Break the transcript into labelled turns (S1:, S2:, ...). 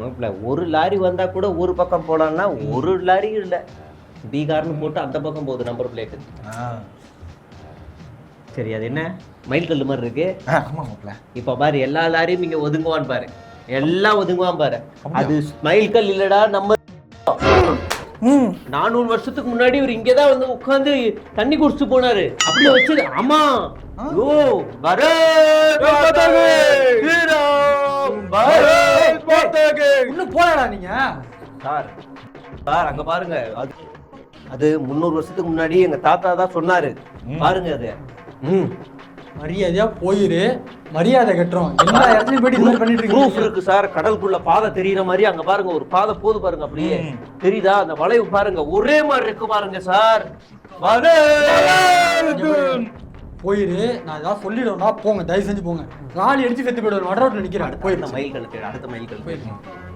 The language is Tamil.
S1: மாப்பிள ஒரு லாரி வந்தா கூட ஒரு பக்கம் போலான்னா ஒரு லாரி இல்ல. பீகார்னு போட்டு அந்த பக்கம் போகுது நம்பர் பிளேட் சரி அது என்ன? மயில் கல்லு மாதிரி இருக்கு.
S2: மாப்பிள்ள
S1: இப்ப பாரு எல்லா லாரியும் இங்க ஒதுங்குவான் பாரு. எல்லாம் ஒதுங்குவான் பாரு. அது மயில் கல் இல்லடா நம்ம
S2: ம்.
S1: நானூறு வருஷத்துக்கு முன்னாடி இவர் இங்கதான் வந்து உட்கார்ந்து தண்ணி குடிச்சிட்டு போனாரு. அப்படியே வச்சது. ஆமா. ஓ பரத் மாதாகி!
S3: இன்னும் போலடா நீங்க.
S1: சார் சார் அங்க பாருங்க. அது அது முந்நூறு வருஷத்துக்கு முன்னாடி எங்க தாத்தா தான் சொன்னாரு. பாருங்க அது. ம்.
S3: மரியாதையா போயிரு. மரியாதை கட்டுறோம். எல்லா இடத்துலயும் போயிட்டு இந்த பண்ணிட்டு
S1: ப்ரூஃப் இருக்கு சார். கடலுக்குள்ள பாதை தெரியுற மாதிரி அங்க பாருங்க. ஒரு பாதை போது பாருங்க அப்படியே. தெரியுதா? அந்த வளைவு பாருங்க. ஒரே மாதிரி இருக்கு பாருங்க சார்.
S3: போயிரு நான் ஏதாவது சொல்லிடுவேன்னா போங்க தயவு செஞ்சு போங்க. காலி அடிச்சு செத்து போயிடுவார். வட ரோட்ல நிக்கிறேன்
S1: அடுத்த
S3: போயிரு
S1: மைல் கழுத்து அடுத்த மைல் கழுத்து